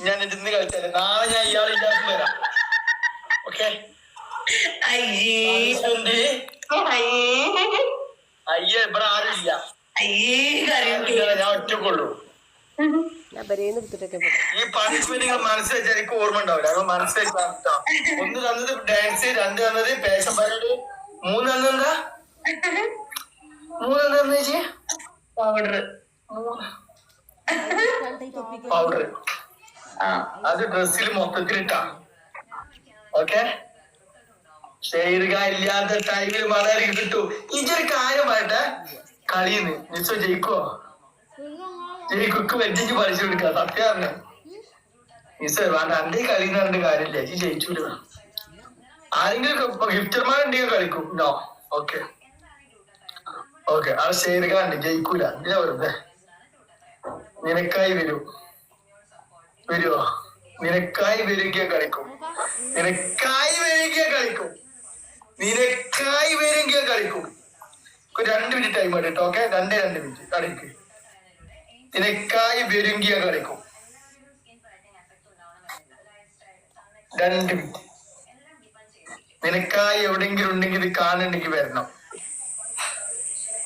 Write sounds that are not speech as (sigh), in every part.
ഞാൻ ഇതിന്ന് കളിച്ചാൽ നാളെ ഞാൻ ഇയാൾ ഇല്ലാത്ത വരാം. ഓക്കെ? അയ്യേ. അയ്യേ അയ്യ ഇവിടെ ആരും ഇല്ല. അയ്യേ കരയുണ്ട് ഞാൻ ഒറ്റക്കൊള്ളൂ. ഈ പണിഷ്മെന്റ് നിങ്ങൾ മനസ്സിൽ വെച്ചാൽ എനിക്ക് ഓർമ്മ ഉണ്ടാവില്ല. അത് മനസ്സിൽ ഒന്ന് തന്നത് ഡാൻസ് രണ്ട് തന്നത് പേഷൻ പരേഡ് മൂന്ന് തന്നെന്താ മൂന്ന് എന്താ പൗഡർ പൗഡർ അത് ഡ്രസ്സിൽ മൊത്തത്തിൽ ഇട്ടാ ഓക്കെ? ഷെയറുക ഇല്ലാത്ത ടൈമിൽ വളരെ കിട്ടു. ഇതൊരു കാര്യമായിട്ട് കളിയുന്നു. നിശ്ചയം ജയിക്കോ. ജയിക്കൊക്കെ വെച്ചിട്ട് പഠിച്ചു കൊടുക്കുക സത്യമാണ് നിശ്ചയ വേണ്ട. എന്റെ കളി എന്ന് പറഞ്ഞ കാര്യമില്ല. ഈ ജയിച്ചൂല ആരെങ്കിലും ഗിഫ്റ്റർമാരുണ്ടെങ്കിൽ കളിക്കും. No okay. ഓക്കെ. ആ ഷെയറുക ഉണ്ട്. ജയിക്കൂല. എന്തിനാ വെറുതെ. നിനക്കായി വരും. വരുവോ? നിനക്കായി വരിക കളിക്കും. നിനക്കായി വരിക കളിക്കും. നിനക്കായി വരിക കളിക്കും. രണ്ട് മിനിറ്റ് ടൈം കേട്ടോ ഓക്കെ രണ്ട് രണ്ട് മിനിറ്റ് കളിക്ക്. നിനക്കായി വരുങ്കിയ കളിക്കും. രണ്ട് മിനിറ്റ് നിനക്കായി എവിടെങ്കിലും ഉണ്ടെങ്കിൽ ഇത് വരണം.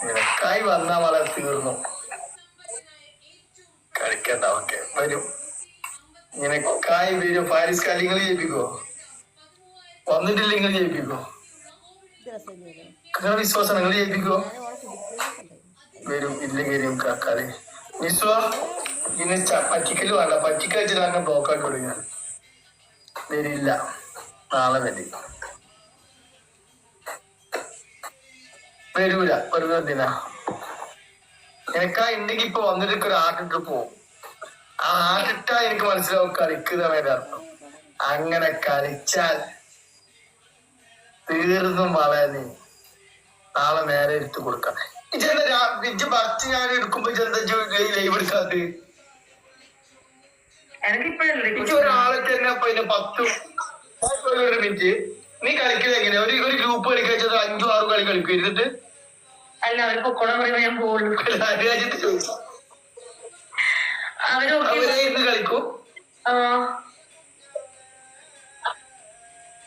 നിനക്കായി വന്നാ വളരെ തീർന്നു. കളിക്കണ്ട ഓക്കെ വരും. നിനക്കായി വരും ഫാരിസ് കാര്യങ്ങൾ ജയിപ്പിക്കോ വന്നിട്ടില്ലെങ്കിൽ ജയിപ്പിക്കോ വിശ്വാസം നിങ്ങൾ ജയിപ്പിക്കോ വരും ഇല്ലെങ്കിൽ വരും കാക്കാൽ വിശ്വാ ച- പറ്റിക്കൽ വേണ്ട. പറ്റിക്കൽ വെച്ചിട്ട് തന്നെ ബ്ലോക്ക് ആക്കി വരില്ല. നാളെ വരി. വരൂല. ഒരു എന്തിനാ? എനിക്കാ ഉണ്ടെങ്കിൽ ഇപ്പൊ വന്നിട്ട് ഒരു ആട്ടിട്ട് പോവും. ആ ആട്ടിട്ടാ എനിക്ക് മനസ്സിലാവും കളിക്കുന്നവരുടെ അർത്ഥം. അങ്ങനെ കളിച്ചാൽ തീർന്നും വളരെ നാളെ നേരെ എടുത്തു കൊടുക്കാം ഇജെന്താ ഇജ്ജ് ഫസ്റ്റ് ഞാൻ എടുക്കുമ്പോ ഇജെന്താ ലൈവ് എടുക്കാത്ത? എനിക്കിപ്പോഴല്ലേ ഇജ്ജ് ഒരാളെ തന്നെ അപ്പൊ ഇതിന് പത്തും ഒരു മിനിറ്റ് നീ കളിക്കുന്നത് എങ്ങനെ ഒരു ഒരു ഗ്രൂപ്പ് കളിക്കാൻ അഞ്ചും ആറും കളി കളിക്കും ഇരുന്നിട്ട്? അല്ല അവർ പൊക്കോളം പറയുമ്പോ ഞാൻ പോകുള്ളൂ രാജ്യത്ത് ചോദിച്ചു. അവരെ ഇരുന്ന് കളിക്കും. ആ.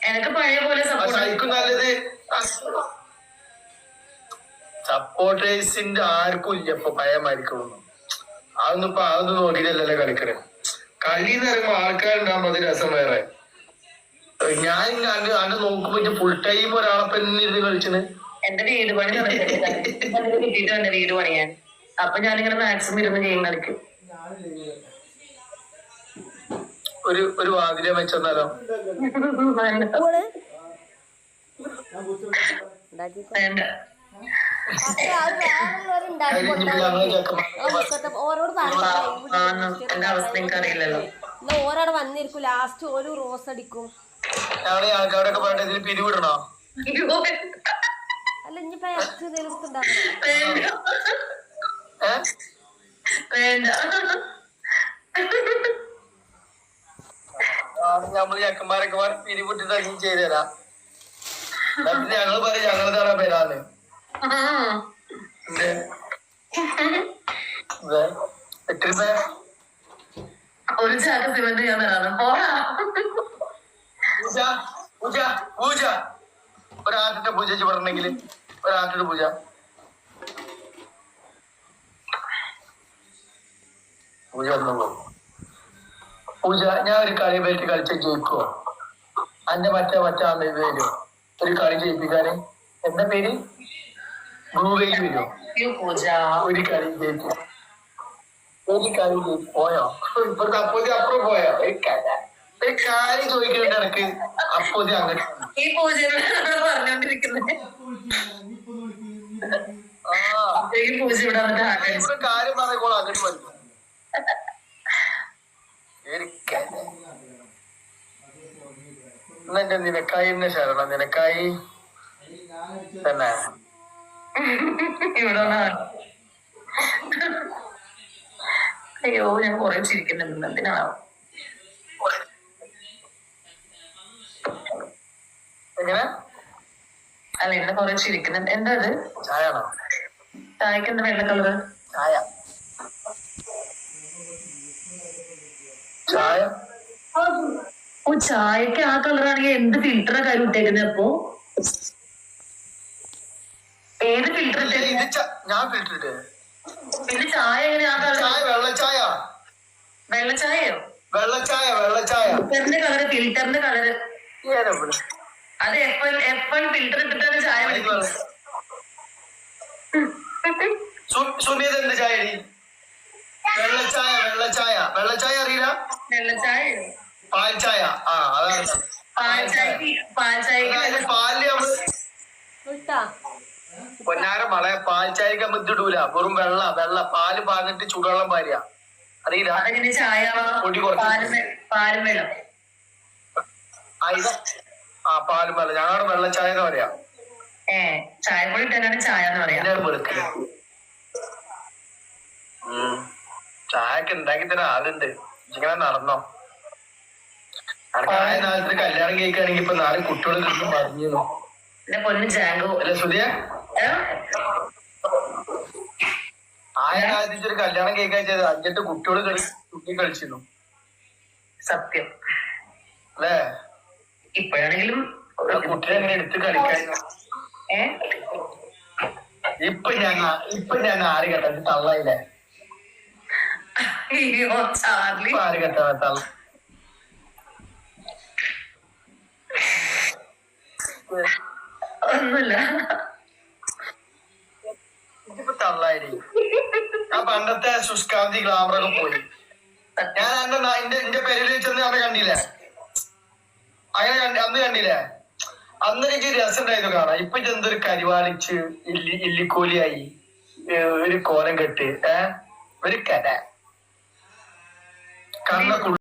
എനിക്ക് പഴയ പോലെ സപ്പോർട്ട് ശരിക്കും നല്ലത്. സപ്പോർട്ടേഴ്സിന്റെ ആർക്കും ഇല്ല ഇപ്പൊ പഴയമായിരിക്കും അതൊന്നും ഇപ്പൊ അതൊന്നും നോക്കിയിട്ടല്ലല്ലോ കളിക്കണേ. കളി എന്ന് പറയുമ്പോ ആൾക്കാരുണ്ടാകുമ്പോ അത് രസം വേറെ. ഞാൻ അണ്ട് അണ്ട് നോക്കുമ്പോ ഫുൾ ടൈം ഒരാളെ തന്നെ ഇരുന്ന് കളിച്ചണ് എന്റെ വീട് പണി നടക്കുന്നില്ല. എന്റെ കിട്ടിയിട്ട് (laughs) എന്റെ വീട് പണിയാൻ. അപ്പൊ ഞാനിങ്ങനെ മാക്സിമം ഇരുന്ന് ഗെയിം കളിക്കും. ഒരു ഒരു വാതിലെ വെച്ചെന്നാലോ? വേണ്ട. ഓരോട് വന്നിരിക്കും. ലാസ്റ്റ് ഒരു റോസ് അടിക്കും. അല്ല ഇനിയിപ്പോ എക്സ് നിലത്തുണ്ടാകും വേണ്ട. നമ്മൾ ചെക്കന്മാരൊക്കെ എന്നിട്ട് ഞങ്ങൾ പറയും പേരാന്ന്? ഒരു ചാക്ക് സിമന്റ് ഞാൻ തരാണ് പൂജ പൂജ പൂജ. ഒരാട്ടിന്റെ പൂജ പറഞ്ഞെങ്കിൽ ഒരാട്ടിന്റെ പൂജ. പൂജ വന്നു പോകും പൂജ ഞാൻ ഒരു കളി പറ്റി കളിച്ച ജയിക്കുവോ? അന്റെ മറ്റേ മറ്റാന്ന് വരുമോ ഒരു കളി ജയിപ്പിക്കാന്. എന്താ പേര്? വെയിൽ വരുമോ ഒരു കളി ജയിക്കും ഒരു കളി പോയോ? ഇപ്പൊ അപ്പോഴത്തെ അപ്പുറം പോയോ? ഒരു കാര്യം ചോദിക്കേണ്ട ഇടയ്ക്ക് അപ്പോഴത്തെ അങ്ങനെ ഈ പൂജ പറഞ്ഞോണ്ടിരിക്കുന്നത് ആ. പൂജ ഇവിടെ കാര്യം പറയുമ്പോൾ അങ്ങോട്ട് പഠിക്കും ഒരു കഥ എന്നെ നിനക്കായി എന്നെ ശരണം നിനക്കായി തന്നെ. ഇവിടെ അയ്യോ ഞാൻ കുറെ ചിരിക്കുന്നുണ്ട്. എന്തിനാണോ എങ്ങനെ? അല്ല എന്നെ കുറെ ചിരിക്കുന്നുണ്ട്. എന്താ അത്? ചായ ആണോ ചായക്ക് എന്താ വെള്ള കളറ്? ചായ. ചായ? ചായക്ക് ആ കളറാണെങ്കിൽ എന്ത് ഫിൽറ്ററാ കാര്യം ഇട്ടേക്കുന്നത് അപ്പോ? ഏത് ഫിൽറ്റർ ഞാൻ ഫിൽറ്റർ ഇട്ടേ. പിന്നെ ചായ എങ്ങനെ ആ കളർ ചായ വെള്ളച്ചായ. വെള്ളച്ചായയോ? വെള്ളച്ചായ വെള്ളച്ചായ. ഫിൽറ്ററിന്റെ കളറ് ഫിൽറ്ററിന്റെ കളറ്? അത് എഫ് എൽ ഫിൽറ്റർ ഇട്ടിട്ടാണ് ചായ ഇത് കുടിക്കുന്നത്. വെള്ള- സു- സുനിത എന്ത് ചായ? വെള്ളച്ചായ വെള്ളച്ചായ. വെള്ളച്ചായ അറിയില്ല? വെള്ളച്ചായയോ? പാൽ ചായ ആ അതാണ്. അതായത് പാലിൽ നമ്മൾ ഇട്ടാ പൊന്നാര മളെ പാൽ ചായക്ക് നമ്മൾ ഇതിടൂല. വെറും വെള്ള വെള്ള. പാൽ പാലിട്ട് ചൂടുവെള്ളം പാരിയ അറിയില്ല പൊടി കുറച്ച്. പാലും വെള്ളം ആ, പാലും വെള്ളം. ഞങ്ങളുടെ ചായ എന്ന് പറയാ. ഏ ചായപ്പൊടി ഇട്ടാണ് ചായ എന്ന് പറയാ. ചായ വെളുക്കൽ. ഉം. ചായക്ക് ഉണ്ടാക്കി തരാൻ ആളുണ്ട്. ഇങ്ങനെ നടന്നോ? ആയ നാളത്തെ കല്യാണം കേൾക്കുകയാണെങ്കിൽ ഇപ്പൊ നാല് കുട്ടികൾ കിട്ടും പറഞ്ഞു എന്റെ പൊന്ന് ജാങ്കോ. അല്ല സുധിയ? ആയ കാലത്ത് ഒരു കല്യാണം കേൾക്കാൻ ചെയ്ത് അഞ്ചെട്ട് കുട്ടികൾ കുട്ടി കളിച്ചിരുന്നു. സത്യം. അല്ലേ? ഇപ്പോഴാണെങ്കിലും കുട്ടിയെ അങ്ങനെ എടുത്ത് കളിക്കാൻ? ഏ? ഇപ്പൊ ഞാൻ ഇപ്പൊ ഞാൻ ആര് കേട്ടോ തള്ളയില്ലേ? ആര് കേട്ടോ തള്ള ഒന്നുമില്ല ഇതിപ്പോ ആ പണ്ടത്തെ സുഷ്കാന്തി ഗ്ലാമറൊക്കെ പോയി. ഞാൻ എന്റെ എന്റെ എന്റെ പേരിൽ ചെന്ന് അന്ന് കണ്ടില്ലേ? അങ്ങനെ അന്ന് കണ്ടില്ലേ? അന്ന് എനിക്ക് രസം ഉണ്ടായിരുന്നു കാണാം ഇപ്പൊ എന്തൊരു കരിവാളിച്ച് ഇല്ലി ഇല്ലിക്കോലിയായി. ഒരു കോലം കെട്ട്. ഏഹ് ഒരു കര. കണ്ണ